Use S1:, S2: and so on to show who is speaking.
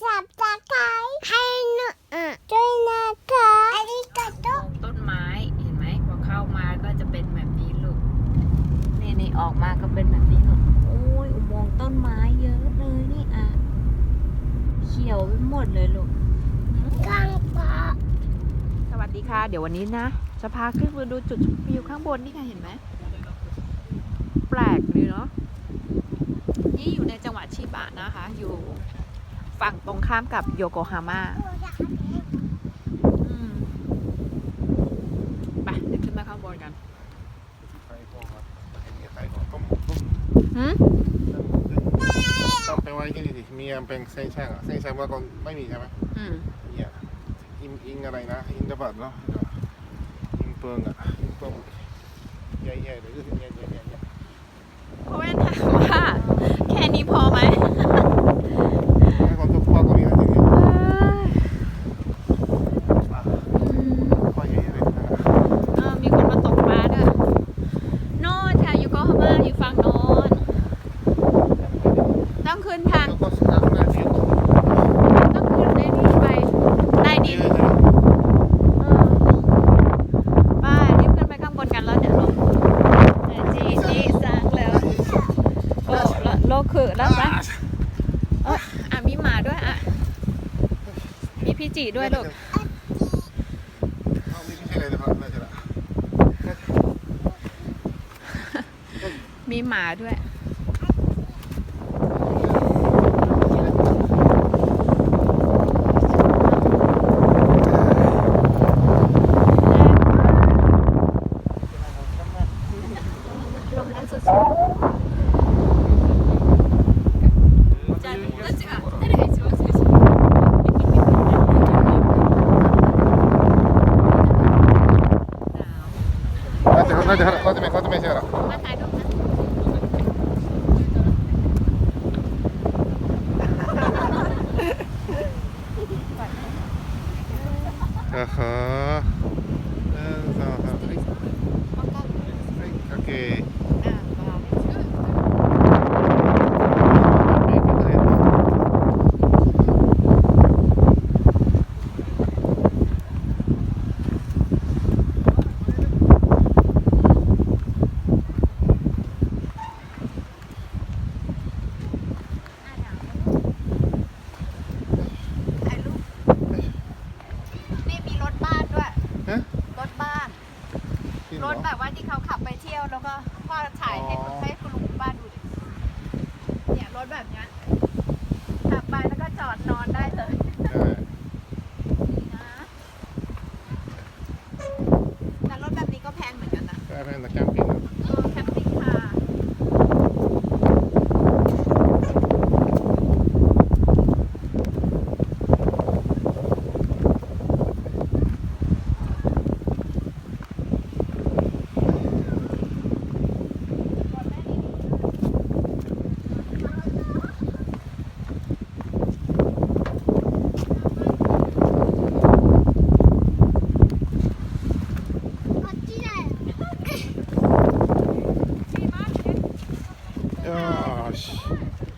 S1: สับตะไคร้ให้หนูอะด้วยนะคะอาริกาโต
S2: ต้นไม้เห็นไหมพอเข้ามาก็จะเป็นแบบนี้ลูกนี่นี่ออกมาก็เป็นแบบนี้ลูกโอ้ยอุโมงค์ต้นไม้เยอะเลยนี่อะเขียวไปหมดเลยลูก
S1: กังปะ
S2: สวัสดีค่ะ เดี๋ยววันนี้นะจะพาขึ้นมาดูจุดชมวิวข้างบนนี่ค่ะเห็นไหมแปลกดีเนาะนี่อยู่ในจังหวัดชิบะนะคะ อยู่ ฝั่งตรงข้ามกับโยโกฮาม่าอืมไปเดี๋ยวขึ้นมาข้างบนกัน
S3: ขายของอะเห็นมีขายของต้มต้ม
S2: หืม
S3: ต้องไปไว้ที่นี่ดิมีอันเป็นเส้นช่างอะเส้นช่างเมื่อก่อนไม่มีใช่ไหม
S2: อืม
S3: มีอะอิงอิงอะไรนะอิงตะบัดเนาะอิงเปิงอะอิงเปิงใหญ่ๆเลยคือใหญ่ๆใหญ่ๆ
S2: เพราะว่าถามว่าแค่นี้พอไหม
S3: ให้คนทุกพ่อก็มีนะทีนี้
S2: อืม
S3: พ่อใหญ่ๆเลยนะ
S2: เออมีคนมาตกปลาด้วยโน่นค่ะอยู่โกฮาม่าอยู่ฝั่งโน้น ต้องขึ้นทาง
S3: แล้วก็สตาร์ทหน้าที่
S2: ต้องขึ้นในนี่ไปใต้ดิน
S3: ใช่ไหม
S2: เออไปรีบขึ้นไปข้างบนกันแล้วเดี๋ยวลงจีจีสังแล้วโอ้โลคือแล้วปะเอยอะมีหมาด้วยอะมีพี่จีด้วยลูก
S3: เอามีพี่ใช่เลยนะครับน่าจะละ
S2: มีหมาด้วย หนาว
S3: น่าจะน่าจะน่าจะไม่เขาจะไม่ใช่หรอ
S2: มาถ่ายรูปนะ
S3: อ่าฮะหนึ่งสองสามโอเค
S2: อะมา ถ่ายรูปนี่มีรถบ้านด้วย
S3: ฮะ
S2: รถบ้าน
S3: จ ริงเห
S2: ร
S3: รอ
S2: ถแบบว่าที่เขาขับไปเที่ยวแล้วก็พ่อถ่ายให้
S3: อ๋อ
S2: ให้คุณลุงคุณป้าดูดิเนี่ยรถแบบเนี้ยขับไปแล้วก็จอดนอนได้เลย
S3: ใช่
S2: นะแต่รถแบบนี้ก็แพงเหมือนกันนะ
S3: ใช่เป็นนักแคมปิ้งนะ
S2: arkadaş.